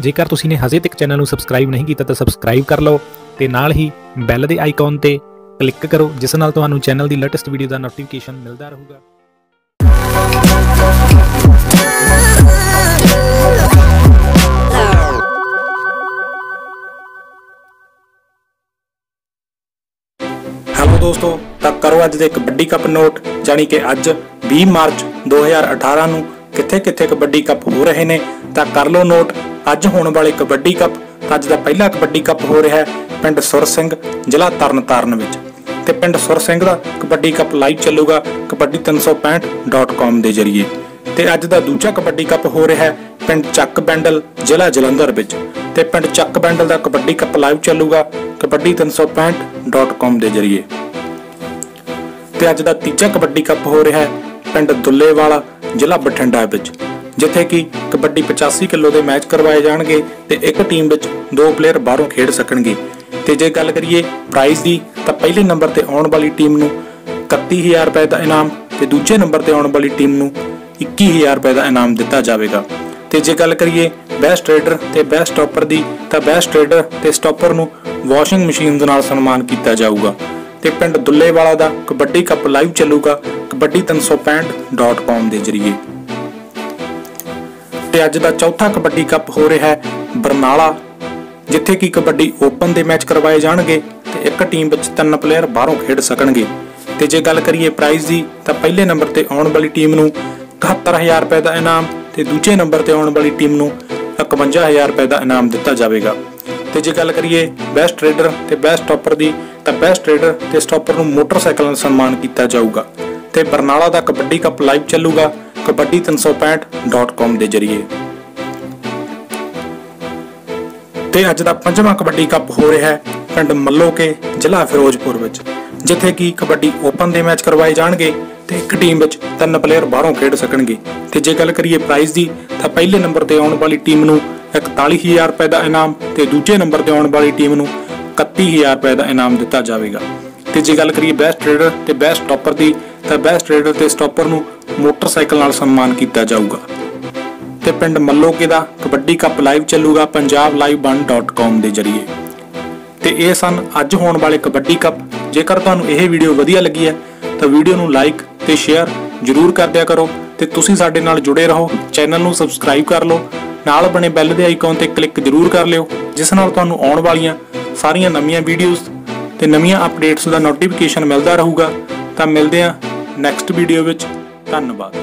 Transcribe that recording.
ਜੇਕਰ ਤੁਸੀਂ ਨੇ ਹਜੇ ਤੱਕ ਚੈਨਲ ਨੂੰ ਸਬਸਕ੍ਰਾਈਬ ਨਹੀਂ ਕੀਤਾ ਤਾਂ ਸਬਸਕ੍ਰਾਈਬ ਕਰ ਲਓ ਤੇ ਨਾਲ ਹੀ ਬੈਲ ਦੇ ਆਈਕਨ ਤੇ ਕਲਿੱਕ ਕਰੋ, ਜਿਸ ਨਾਲ ਤੁਹਾਨੂੰ ਚੈਨਲ ਦੀ ਲੇਟੈਸਟ ਵੀਡੀਓ ਦਾ ਨੋਟੀਫਿਕੇਸ਼ਨ ਮਿਲਦਾ ਰਹੂਗਾ। ਹੈਲੋ ਦੋਸਤੋ, ਤਾਂ ਕਰੋ ਅੱਜ ਦੇ ਕਬੱਡੀ ਕੱਪ ਨੋਟ ਜਾਣੀ ਕਿ ਅੱਜ 20 ਮਾਰਚ 2018 ਨੂੰ ਕਿੱਥੇ ਕਿੱਥੇ ਕਬੱਡੀ ਕੱਪ ਹੋ ਰਹੇ ਨੇ, ਤਾਂ ਕਰ ਲਓ ਨੋਟ। ਅੱਜ ਹੋਣ ਵਾਲੇ ਕਬੱਡੀ ਕੱਪ ਅੱਜ ਦਾ ਪਹਿਲਾ ਕਬੱਡੀ ਕੱਪ ਹੋ ਰਿਹਾ ਹੈ ਪਿੰਡ ਸੁਰ ਸਿੰਘ, ਜ਼ਿਲ੍ਹਾ ਤਰਨਤਾਰਨ ਵਿੱਚ। ਤੇ ਪਿੰਡ ਸੁਰ ਸਿੰਘ ਦਾ ਕਬੱਡੀ ਕੱਪ ਲਾਈਵ ਚੱਲੂਗਾ ਕਬੱਡੀ 365.com ਦੇ ਜ਼ਰੀਏ। ਤੇ ਅੱਜ ਦਾ ਦੂਜਾ ਕਬੱਡੀ ਕੱਪ ਹੋ ਰਿਹਾ ਹੈ ਪਿੰਡ ਚੱਕ ਬੈਂਡਲ, ਜ਼ਿਲ੍ਹਾ ਜਲੰਧਰ ਵਿੱਚ। ਤੇ ਪਿੰਡ ਚੱਕ ਬੈਂਡਲ ਦਾ ਕਬੱਡੀ ਕੱਪ ਲਾਈਵ ਚੱਲੂਗਾ ਕਬੱਡੀ 365.com ਦੇ ਜ਼ਰੀਏ। ਤੇ ਅੱਜ ਦਾ ਤੀਜਾ ਕਬੱਡੀ ਕੱਪ ਹੋ ਰਿਹਾ ਹੈ ਪਿੰਡ ਦੁੱਲੇਵਾਲਾ, ਜ਼ਿਲ੍ਹਾ ਬਠਿੰਡਾ ਵਿੱਚ, ਜਿੱਥੇ ਕਿ ਕਬੱਡੀ 85 ਕਿਲੋ ਦੇ ਮੈਚ ਕਰਵਾਏ ਜਾਣਗੇ ਤੇ ਇੱਕ ਟੀਮ ਵਿੱਚ ਦੋ ਪਲੇਅਰ ਬਾਹਰੋਂ ਖੇਡ ਸਕਣਗੇ। ਤੇ ਜੇ ਗੱਲ ਕਰੀਏ ਪ੍ਰਾਈਜ਼ ਦੀ, ਤਾਂ ਪਹਿਲੇ ਨੰਬਰ ਤੇ ਆਉਣ ਵਾਲੀ ਟੀਮ ਨੂੰ 31000 ਰੁਪਏ ਦਾ ਇਨਾਮ ਤੇ ਦੂਜੇ ਨੰਬਰ ਤੇ ਆਉਣ ਵਾਲੀ ਟੀਮ ਨੂੰ 21000 ਰੁਪਏ ਦਾ ਇਨਾਮ ਦਿੱਤਾ ਜਾਵੇਗਾ। ਤੇ ਜੇ ਗੱਲ ਕਰੀਏ ਬੈਸਟ ਟ੍ਰੇਡਰ ਤੇ ਬੈਸਟ ਸਟਾਪਰ ਦੀ, ਤਾਂ ਬੈਸਟ ਟ੍ਰੇਡਰ ਤੇ ਸਟਾਪਰ ਨੂੰ ਵਾਸ਼ਿੰਗ ਮਸ਼ੀਨ ਦੇ ਨਾਲ ਸਨਮਾਨ ਕੀਤਾ ਜਾਊਗਾ। ਤੇ ਪਿੰਡ ਦੁੱਲੇਵਾਲਾ ਦਾ ਕਬੱਡੀ ਕੱਪ ਲਾਈਵ ਚੱਲੂਗਾ ਕਬੱਡੀ 365.com ਦੇ ਜ਼ਰੀਏ। ਤੇ ਅੱਜ ਦਾ ਚੌਥਾ ਕਬੱਡੀ ਕੱਪ ਹੋ ਰਿਹਾ ਹੈ ਬਰਨਾਲਾ, ਜਿੱਥੇ ਕਿ ਕਬੱਡੀ ਓਪਨ ਦੇ ਮੈਚ ਕਰਵਾਏ ਜਾਣਗੇ ਤੇ ਇੱਕ ਟੀਮ ਵਿੱਚ ਤਿੰਨ ਪਲੇਅਰ ਬਾਹਰੋਂ ਖੇਡ ਸਕਣਗੇ। ਤੇ ਜੇ ਗੱਲ ਕਰੀਏ ਪ੍ਰਾਈਜ਼ ਦੀ, ਤਾਂ ਪਹਿਲੇ ਨੰਬਰ ਤੇ ਆਉਣ ਵਾਲੀ ਟੀਮ ਨੂੰ 71000 ਰੁਪਏ ਦਾ ਇਨਾਮ ਤੇ ਦੂਜੇ ਨੰਬਰ ਤੇ ਆਉਣ ਵਾਲੀ ਟੀਮ ਨੂੰ 51000 ਰੁਪਏ ਦਾ ਇਨਾਮ ਦਿੱਤਾ ਜਾਵੇਗਾ। ਤੇ ਜੇ ਗੱਲ ਕਰੀਏ ਬੈਸਟ ਟ੍ਰੇਡਰ ਤੇ ਬੈਸਟ ਸਟਾਪਰ ਦੀ, ਤਾਂ ਬੈਸਟ ਟ੍ਰੇਡਰ ਤੇ ਸਟਾਪਰ ਨੂੰ ਮੋਟਰਸਾਈਕਲ ਨਾਲ ਸਨਮਾਨ ਕੀਤਾ ਜਾਊਗਾ ਤੇ ਬਰਨਾਲਾ ਦਾ ਕਬੱਡੀ ਕੱਪ ਲਾਈਵ ਚੱਲੂਗਾ, ਕਬੱਡੀ 365.com ਦੇ ਜ਼ਰੀਏ। ਤੇ ਅੱਜ ਦਾ ਪੰਜਵਾਂ ਕਬੱਡੀ ਕੱਪ ਹੋ ਰਿਹਾ ਹੈ ਪਿੰਡ ਮੱਲੋਕੇ, ਜ਼ਿਲ੍ਹਾ ਫਿਰੋਜ਼ਪੁਰ ਵਿੱਚ, ਜਿੱਥੇ ਕਿ ਕਬੱਡੀ ਓਪਨ ਦੇ ਮੈਚ ਕਰਵਾਏ ਜਾਣਗੇ ਤੇ ਇੱਕ ਟੀਮ ਵਿੱਚ ਤਿੰਨ ਪਲੇਅਰ ਬਾਹਰੋਂ ਖੇਡ ਸਕਣਗੇ। ਤੇ ਜੇ ਗੱਲ ਕਰੀਏ ਪ੍ਰਾਈਜ਼ ਦੀ, ਤਾਂ ਪਹਿਲੇ ਨੰਬਰ ਤੇ ਆਉਣ ਵਾਲੀ ਟੀਮ ਨੂੰ 41000 ਰੁਪਏ ਦਾ ਇਨਾਮ ਤੇ ਦੂਜੇ ਨੰਬਰ ਤੇ ਆਉਣ ਵਾਲੀ ਟੀਮ ਨੂੰ 31000 ਰੁਪਏ ਦਾ ਇਨਾਮ ਦਿੱਤਾ ਜਾਵੇਗਾ। ਤੇ ਜੇ ਗੱਲ ਕਰੀਏ ਬੈਸਟ ਟ੍ਰੇਡਰ ਤੇ ਬੈਸਟ ਸਟਾਪਰ ਦੀ, ਤਾਂ ਬੈਸਟ ਟ੍ਰੇਡਰ ਤੇ ਸਟਾਪਰ ਨੂੰ ਮੋਟਰਸਾਈਕਲ ਨਾਲ ਸਨਮਾਨ ਕੀਤਾ ਜਾਊਗਾ। ਤੇ ਪਿੰਡ ਮੱਲੋਕੇ ਦਾ ਕਬੱਡੀ ਕੱਪ ਲਾਈਵ ਚੱਲੂਗਾ punjablive1.com ਦੇ ਜ਼ਰੀਏ। ਤੇ ਇਹ ਸਨ ਅੱਜ ਹੋਣ ਵਾਲੇ ਕਬੱਡੀ ਕੱਪ। ਜੇਕਰ ਤੁਹਾਨੂੰ ਇਹ ਵੀਡੀਓ ਵਧੀਆ ਲੱਗੀ ਹੈ, ਤਾਂ ਵੀਡੀਓ ਨੂੰ ਲਾਈਕ ਤੇ ਸ਼ੇਅਰ ਜ਼ਰੂਰ ਕਰ ਦਿਆ ਕਰੋ। ਤੇ ਤੁਸੀਂ ਸਾਡੇ ਨਾਲ ਜੁੜੇ ਰਹੋ। ਚੈਨਲ ਨੂੰ ਸਬਸਕ੍ਰਾਈਬ ਕਰ ਲਓ। ਨਾਲ ਬਣੇ ਬੈਲ ਦੇ ਆਈਕਨ ਤੇ ਕਲਿੱਕ ਜ਼ਰੂਰ ਕਰ ਲਿਓ, ਜਿਸ ਨਾਲ ਤੁਹਾਨੂੰ ਆਉਣ ਵਾਲੀਆਂ ਸਾਰੀਆਂ ਨਵੀਆਂ ਵੀਡੀਓਜ਼ ਤੇ ਨਵੀਆਂ ਅਪਡੇਟਸ ਦਾ ਨੋਟੀਫਿਕੇਸ਼ਨ ਮਿਲਦਾ ਰਹੂਗਾ। ਤਾਂ ਮਿਲਦੇ ਹਾਂ ਨੈਕਸਟ ਵੀਡੀਓ ਵਿੱਚ। ਧੰਨਵਾਦ।